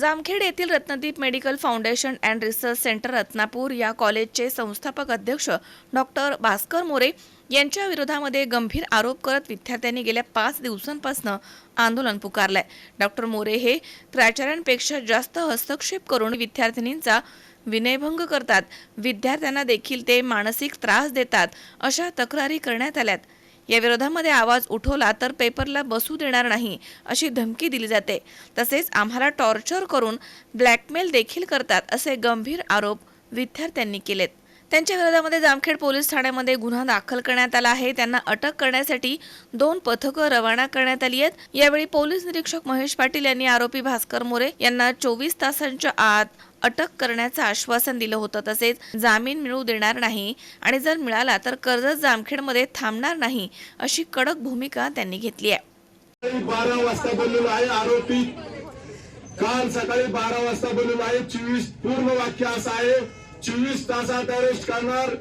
जामखेड येथील Ratnadeep medical foundation and research centre Ratnapur या कॉलेजचे संस्थापक अध्यक्ष डॉक्टर भास्कर मोरे यांच्या विरोधामध्ये गंभीर आरोप करत विद्यार्थ्यांनी गेल्या पाच दिवसांपासून आंदोलन पुकारलंय. डॉक्टर मोरे हे प्राचार्यांपेक्षा जास्त हस्तक्षेप करून विद्यार्थिनींचा विनयभंग करतात. विद्यार्थ्यांना देखील ते मानसिक त्रास देतात अशा तक्रारी करण्यात आल्यात. या विरोधामध्ये आवाज उठवला तर पेपरला बसू देणार नाही अशी धमकी दिली जाते. तसेच आम्हाला टॉर्चर करून ब्लॅकमेल देखील करतात असे गंभीर आरोप विद्यार्थ्यांनी केलेत. त्यांच्या विरोधामध्ये जामखेड पोलीस ठाण्यामध्ये गुन्हा दाखल करण्यात आला आहे. त्यांना अटक करण्यासाठी दोन पथकं रवाना करण्यात आली आहेत. यावेळी पोलीस निरीक्षक महेश पाटील यांनी आरोपी भास्कर मोरे यांना चोवीस तासांच्या आत अटक करण्याचं आश्वासन दिलं होतं. तसेच जामीन मिळू देणार नाही आणि जर मिळाला तर कर्जत जामखेडमध्ये थांबणार नाही अशी कडक भूमिका त्यांनी घेतली आहे. बारा वाजता बोललेलो आहे आरोपी. काल सकाळी बारा वाजता बोललेलो आहे. चोवीस पूर्ण वाक्य असं आहे. चोवीस तासात अरेस्ट करणार.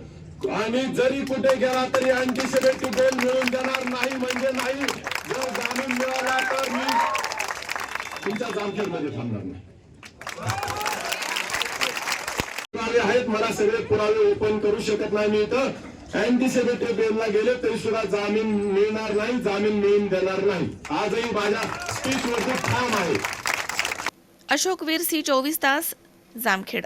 आणि जरी कुठे गेला तरी अँटीसिपेटिव्ह बेल मिळून देणार नाही म्हणजे नाही. जर जामीन मिळाला तर मी तुमच्या जामखेडमध्ये थांबणार नाही. पुरावे आहेत मला सगळे पुरावे ओपन करू शकत नाही मी इथं. अँटीसिपेटिव्ह बेलला गेले तरी सुद्धा जामीन मिळणार नाही जामीन मिळून देणार नाही. आजही माझ्या स्पीच वरती ठाम आहे. अशोक वीर सी चोवीस तास Jamkhed.